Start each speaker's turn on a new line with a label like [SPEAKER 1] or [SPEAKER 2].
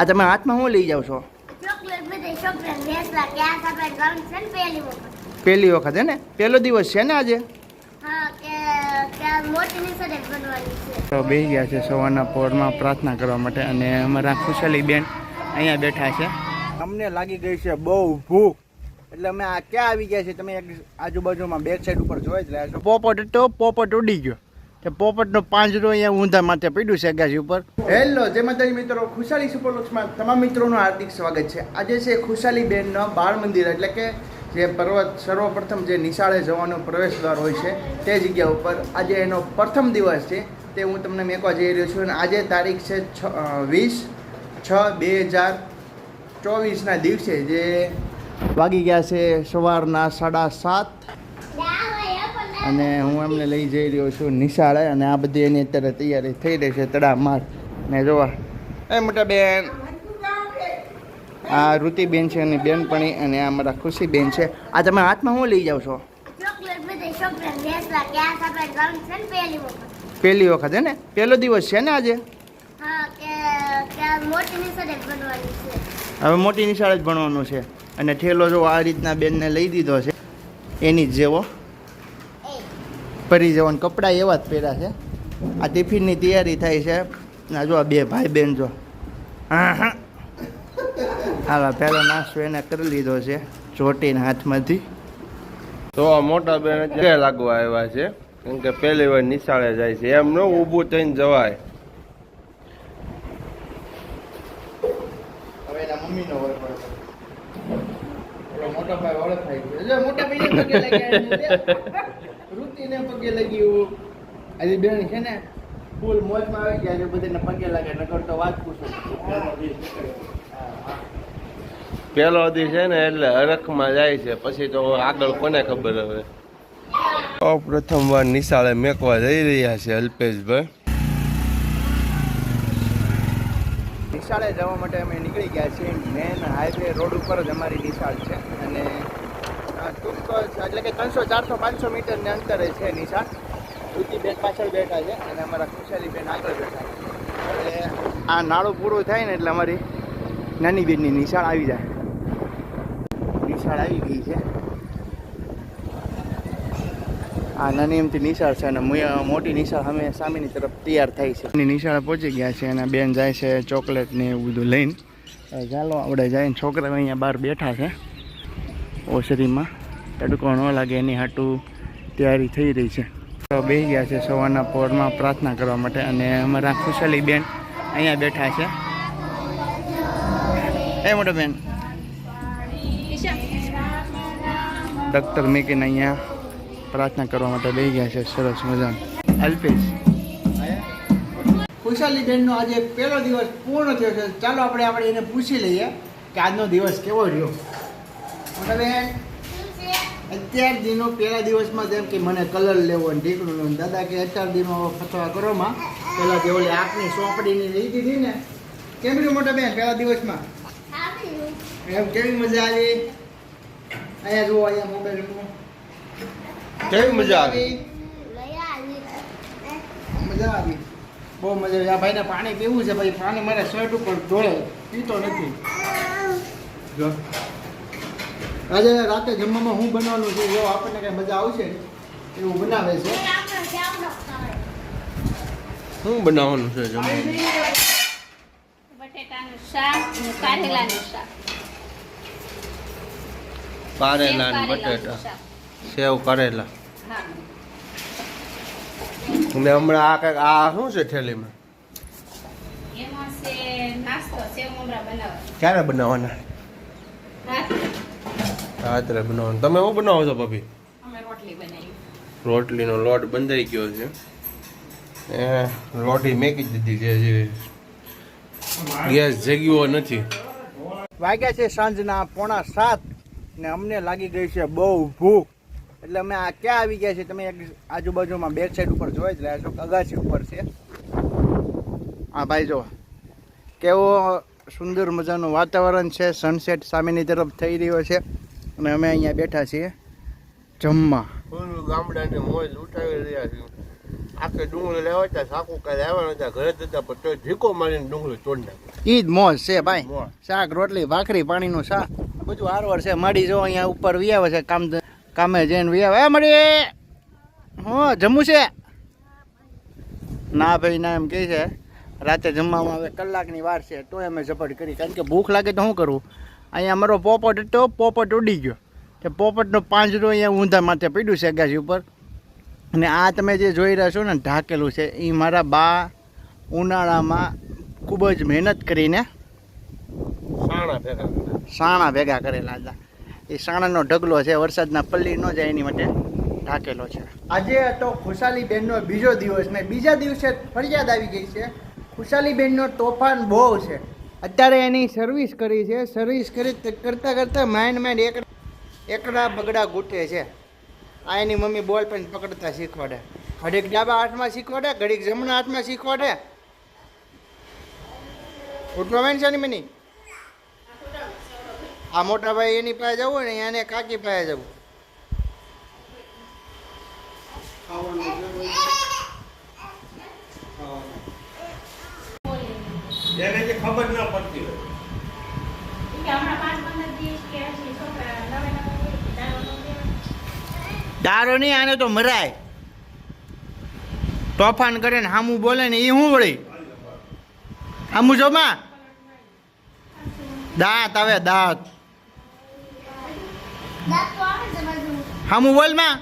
[SPEAKER 1] આ તમે હાથમાં શું લઈ જાવ છો?
[SPEAKER 2] ચોકલેટ બધે ચોકલેટ વેચલા કે આ આપણે ગરમ છે ને પહેલી વખત.
[SPEAKER 1] પહેલી હે ને? પહેલો દિવસ છે ને આજે? તો બેસી ગયા છે સવારના પોરમાં પ્રાર્થના કરવા માટે અને અમારા ખુશાલી બેન અહીંયા બેઠા છે. અમને લાગી ગઈ છે બહુ ભૂખ. એટલે અમે આ ક્યાં આવી ગયા છે? તમે એક આજુબાજુમાં બેક સાઈડ ઉપર જોઈ જ રહ્યા છો. પોપટ તો પોપટ ઉડી ગયો. તે પોપટનો પાંજરો અહીંયા ઊંધા માટે પડ્યું છે અગાસી ઉપર. હેલો, જય માતાજી મિત્રો. ખુશાલી સુપરલુક્સમાં તમામ મિત્રોનું હાર્દિક સ્વાગત છે. આજે છે ખુશાલી બેનનો બાળ મંદિર, એટલે કે જે પર્વત, સર્વપ્રથમ જે નિશાળે જવાનો પ્રવેશ દ્વાર હોય છે તે જગ્યા ઉપર. આજે એનો પ્રથમ દિવસ છે તે હું તમને મેકવા જઈ રહ્યો છું. અને આજે તારીખ છે છ વીસ છ બે હજાર ચોવીસના દિવસે જે વાગી ગયા છે સવારના સાડા સાત. અને હું એમને લઈ જઈ રહ્યો છું નિશાળે અને આ બધી એની અત્યારે તૈયારી થઈ રહી છે તડામાર. ને જોવા. એ મોટા બેન. આ ઋતિબેન છે એની બેનપણી અને આ મારા ખુશીબેન છે. આ તમે હાથમાં શું લઈ જાઓ છો?
[SPEAKER 2] પહેલી વખત.
[SPEAKER 1] હે ને? પહેલો દિવસ છે ને આજે? હવે મોટી નિશાળે જ ભણવાનું છે. અને ઠેલો જો આ રીતના બેનને લઈ દીધો છે. એની જ જેવો. પરી જવાનું. કપડાં એવા જ પહેર્યા છે. આ ટિફિનની તૈયારી થાય છે. ના જો બે ભાઈ બેન જો. હા હા હાલા પહેલો નાસ્તો એને કરી લીધો છે ચોટીના હાથમાંથી.
[SPEAKER 3] તો આ મોટા બેન અત્યારે લાગવા આવ્યા છે. કેમ કે પહેલી વાર નિશાળે જાય છે. એમ ન ઊભું થઈને જવાય.
[SPEAKER 1] મોટા ભાઈ ઓળખાય પડે ભાઈ ભાઈને પગે લાગી આજે બેન છે ને ફૂલ મોજમાં આવી ગયા છે બધાને પગે લાગે નકર તો વાત પૂછો.
[SPEAKER 3] પહેલો દી છે ને એટલે હરખમાં જાય છે પછી તો આગળ કોને ખબર હવે? પ્રથમ વાર નિશાળે મેકવા જઈ રહ્યા છે અલ્પેશભાઈ.
[SPEAKER 1] નિશાળે જવા માટે અમે નીકળી ગયા છીએ. મેન હાઈવે રોડ ઉપર જ અમારી નિશાળ છે. અને ટૂંક એટલે કે ત્રણસો, ચારસો, પાંચસો મીટરને અંતરે છે ઋતિ બેન પાછળ બેઠા છે અને અમારા ખુશાલી બેન આગળ બેઠા છે. એટલે આ નાળું પૂરું થાય ને એટલે અમારી નાની બેનની નિશાળ આવી જાય. નિશાળ આવી ગઈ છે. આ નાની એમથી નિશાળ છે અને મોટી નિશાળ અમે સામેની તરફ તૈયાર થાય છે. નિશાળે પહોંચી ગયા છે અને બેન જાય છે ચોકલેટ ને એવું બધું લઈને. ચાલો, આપણે જઈને છોકરા અહીંયા બહાર બેઠા છે. ઓસરીમાં. તડકો ન લાગે, એની હાટું તૈયારી થઈ રહી છે. તો બેસી ગયા છે સવારના પોરમાં પ્રાર્થના કરવા માટે અને અમારા ખુશાલી બેન અહીંયા બેઠા છે. એ મોટો બેન. ડૉક્ટર મેકીને અહીંયા પ્રાર્થના કરવા માટે બે ગયા છે. સરસ મજાનું. અલ્પેશ. ખુશાલી બેનનો આજે પહેલો દિવસ પૂર્ણ થયો છે. ચાલો આપણે આપણે એને પૂછી લઈએ કે આજનો દિવસ કેવો રહ્યો? મોટા બેન અત્યાર દિનો પહેલા દિવસમાં જેમ કે મને કલર લેવો ને ઢીકણું દાદા કે અત્યાર દિનો ફતવા કરોમાં પહેલાં જે ઓલી આંખની સોંપડીની લઈ દીધી ને. કેમ રહ્યું મોટા બેન પહેલા દિવસમાં? એમ કેવી મજા આવી? અહીંયા જુઓ અહીંયા મોબાઈલ
[SPEAKER 3] કેવી મજા આવી?
[SPEAKER 2] આવી
[SPEAKER 1] મજા આવી. બહુ મજા આવી. આ ભાઈને પાણી પીવું છે ભાઈ. પાણી મારા શર્ટ ઉપર ઢોળે પીતો નથી. જો. આજે રાતે જમવામાં હું બનાવવાનું છે જો આપણને કઈ મજા આવશે એવું બનાવે છે.
[SPEAKER 3] શું બનાવવાનું છે જમવાનું?
[SPEAKER 4] બટેટાનું શાક અને કારેલાનું શાક.
[SPEAKER 3] કારેલા ને બટેટા. સેવ કરેલા.
[SPEAKER 4] હા.
[SPEAKER 3] ને હમણાં આ કંઈક આ શું છે થેલીમાં? ક્યારે બનાવવાના?
[SPEAKER 4] રાત્રે
[SPEAKER 3] બનાવવાનું. તમે શું બનાવો છો ભાભી?
[SPEAKER 4] અમે રોટલી બનાવી.
[SPEAKER 3] રોટલીનો લોટ બંધાઈ ગયો છે. એ રોટી મેકી દીધી છે હજી. ગેસ જગ્યો નથી.
[SPEAKER 1] વાગ્યા છે સાંજના પોણા સાત ને અમને લાગી ગઈ છે બહુ ભૂખ. એટલે અમે આ ક્યાં આવી ગયા છે? તમે એક આજુબાજુમાં બેક સાઈડ ઉપર જોઈ જ રહ્યા છો. અગાસી ઉપર છે. હા ભાઈ જો કેવો સુંદર મજાનું વાતાવરણ છે. સનસેટ સામેની તરફ થઈ રહ્યો છે. અને અમે અહીંયા બેઠા છીએ જમવા.
[SPEAKER 3] ગામડાની મોજ ઉઠાવી રહ્યા છે આખે ડુંગળી લેવા હતા સાકુ કાલે આવ્યા હતા ઘરે જ હતા પણ તોય ઢીકો મારીને ડુંગળી તોડી નાખી.
[SPEAKER 1] ઈ જ મોજ છે ભાઈ. શાક રોટલી ભાખરી પાણીનું શાક. બધું હારવાર છે. મળી જો અહીંયા ઉપર વિયાવે છે કામ કામે જઈને વિયાવે. એ મળી હું જમવું છે? ના ભાઈ ના એમ કહે છે. રાતે જમવામાં હવે કલાકની વાર છે તો અમે ઝપટ કરી. કારણ કે ભૂખ લાગે તો શું કરવું અહીંયા અમારો પોપટ હતો પોપટ ઉડી ગયો. તો પોપટનો પાંજરો અહીંયા ઊંધા માથે પડ્યું છે અગાસી ઉપર. અને આ તમે જે જોઈ રહ્યા છો ને ઢાકેલું છે એ મારા બા ઉનાળામાં ખૂબ જ મહેનત કરીને
[SPEAKER 3] સાણા ભેગા કર્યા.
[SPEAKER 1] સાણા ભેગા કરેલા હતા. એ સાણાનો ઢગલો છે વરસાદના પલ્લી ન જાય એની માટે ઢાકેલો છે. આજે તો ખુશાલી બેનનો બીજો દિવસ ને બીજા દિવસે ફરિયાદ આવી ગઈ છે. ખુશાલી બેનનો તોફાન બહુ છે. અત્યારે એની સર્વિસ કરી છે. સર્વિસ કરી કરતાં કરતાં માઇન્ડ માઇન્ડ એક એકડા બગડા ગૂંટે છે. આ એની મમ્મી બોલ પેન પકડતા શીખવાડે. ઘડીક ડાબા હાથમાં શીખવાડે, ઘડીક જમણા હાથમાં શીખવાડે. ઉઠવા મેન છે મની આ મોટા ભાઈ એની પાસે જવું ને એને કાકી પાસે જવું
[SPEAKER 3] એને જે ખબર ન પડતી હોય.
[SPEAKER 4] કે હમણાં પાંચ પંદર દિવસ કે હજી છોકરા નવે નવે હોય કે દારૂ
[SPEAKER 1] નહીં આને તો મરાય. તોફાન કરે ને હામું બોલે ને એ શું વળી? હામું જો માં. દાંત આવે દાંત. હામું બોલમાં.